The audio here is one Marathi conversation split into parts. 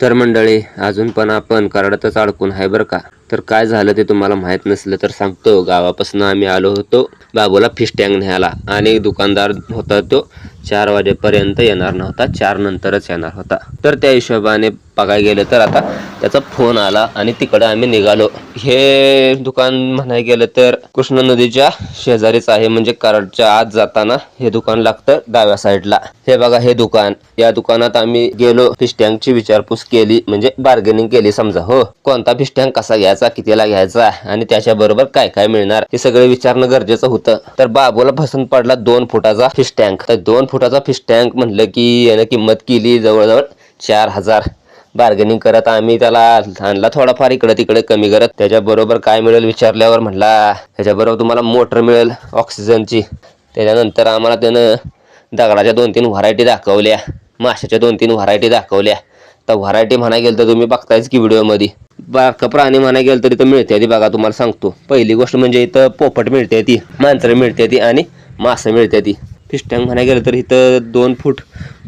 तर मंडळी अजून पण आपण कराडातच अडकून आहे बरं का? तर काय झालं ते तुम्हाला माहीत नसलं तर सांगतो. गावापासून आम्ही आलो होतो बाबूला फिश टँक न्यायला आणि दुकानदार होता तो चार वाजेपर्यंत येणार नव्हता चार नंतरच येणार होता. तर त्या हिशोबाने बघायला गेलं तर आता त्याचा फोन आला आणि तिकडे आम्ही निघालो. हे दुकान म्हणायला गेलं तर कृष्णा नदीच्या शेजारीच आहे. म्हणजे कराडच्या आत जाताना हे दुकान लागतं डाव्या साईडला. हे बघा हे दुकान. या दुकानात आम्ही गेलो. फिश टँकची विचारपूस केली. म्हणजे बार्गेनिंग केली समजा. हो. कोणता फिश टँक कसा घ्यायचा कितीला घ्यायचा आणि त्याच्या बरोबर काय काय मिळणार हे सगळे विचारणं गरजेचं होतं. तर बाबूला पसंत पडला दोन फुटाचा फिश टँक तर दोन फुटाचा फिश टँक म्हणलं की यानं किंमत केली जवळजवळ चार हजार. बार्गेनिंग करत आम्ही त्याला आणला थोडाफार इकडे तिकडे कमी करत. त्याच्याबरोबर काय मिळेल विचारल्यावर म्हटला त्याच्याबरोबर तुम्हाला मोटर मिळेल ऑक्सिजनची. त्याच्यानंतर आम्हाला त्यानं दगडाच्या दोन तीन व्हरायटी दाखवल्या माशाच्या दोन तीन व्हरायटी दाखवल्या. तर व्हरायटी म्हणा गेलं तर तुम्ही बघतायच की व्हिडिओमध्ये. बारका प्राणी म्हणा गेलं तर इथं मिळते ती बघा तुम्हाला सांगतो. पहिली गोष्ट म्हणजे इथं पोपट मिळते ती मांजरं मिळते ती आणि मासं मिळते ती. फिश टँक म्हणाय गेलं तर इथं दोन फूट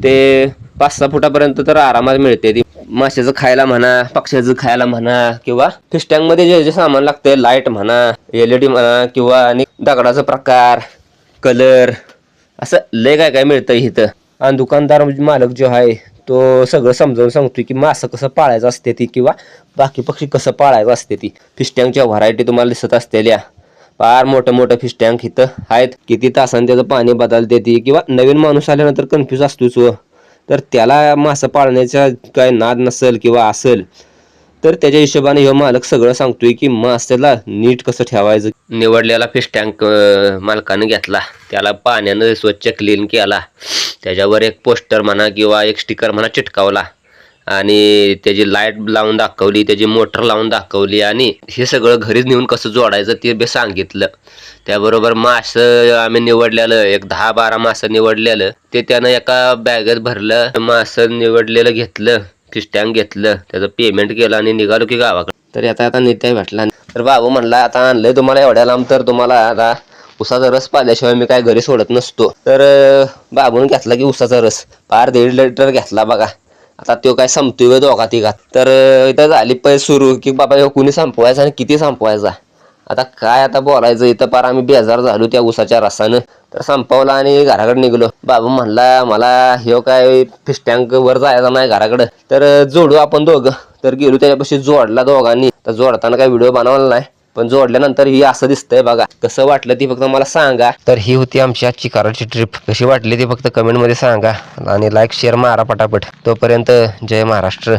ते पाच सहा फुटापर्यंत तर आरामात मिळते ती. माशाचं खायला म्हणा पक्ष्याचं खायला म्हणा किंवा फिश टँकमध्ये जे जे सामान लागतं लाइट म्हणा एल डी म्हणा किंवा आणि दगडाचा प्रकार कलर असं लय काय काय मिळतं इथं. आणि दुकानदार म्हणजे मालक जो आहे तो सगळं समजावून सांगतोय की मासं कसं पाळायचं असते ती किंवा बाकी पक्षी कसं पाळायचं असते ती. फिश टँकच्या व्हरायटी तुम्हाला दिसत असलेल्या फार मोठं मोठं फिश टँक इथं आहेत. किती तासांनी त्याचं पाणी बदलते ती किंवा नवीन माणूस आल्यानंतर कन्फ्यूज असतोच हो. तर त्याला मासं पाळण्याचा काय नाद नसेल किंवा असेल तर त्याच्या हिशोबाने हे मालक सगळं सांगतोय की मास्याला नीट कसं ठेवायचं. निवडलेला फिश टँक मालकानं घेतला. त्याला पाण्यानं स्वच्छ क्लीन केला. त्याच्यावर एक पोस्टर म्हणा किंवा एक स्टिकर म्हणा चिटकावला. आणि त्याची लाइट लावून दाखवली त्याची मोटर लावून दाखवली आणि हे सगळं घरीच नेऊन कसं जोडायचं ते बी सांगितलं. त्याबरोबर मासं आम्ही निवडलेलं एक दहा बारा मासं निवडलेलं. ते त्यानं एका बॅगेत भरलं मासं निवडलेलं घेतलं फिश घेतलं त्याचं पेमेंट केलं आणि निघालो की गावाकडे. तर आता आता नित्य भेटला. तर बाबू म्हणला आता आणलंय तुम्हाला एवढ्या लांब तर तुम्हाला आता उसाचा रस पाल्याशिवाय मी काय घरी सोडत नसतो. तर बाबून घेतला की उसाचा रस. फार दीड लिटर घेतला बघा. आता तो काय संपतोय दोघा तिघात. तर इथं झाली पै सुरू की बाबा ह्यो कुणी संपवायचा आणि किती संपवायचा. आता काय आता बोलायचं इथं पार आम्ही बेजार झालो त्या उसाच्या रसानं. तर संपवला आणि घराकडे निघलो. बाबा म्हणला मला ह्यो काय फिश वर जायचा नाही घराकडं. तर जोडू आपण दोघं. तर गेलो त्याच्यापाशी जोडला दोघांनी. तर जोडताना काय व्हिडिओ बनवला नाही. पण जोडल्यानंतर ही असं दिसतंय बघा. कसं वाटलं ती फक्त मला सांगा. तर ही होती आमची आजची कराडची ट्रिप कशी वाटली ती फक्त कमेंटमध्ये सांगा. आणि लाईक शेअर मारा पटापट. तोपर्यंत जय महाराष्ट्र.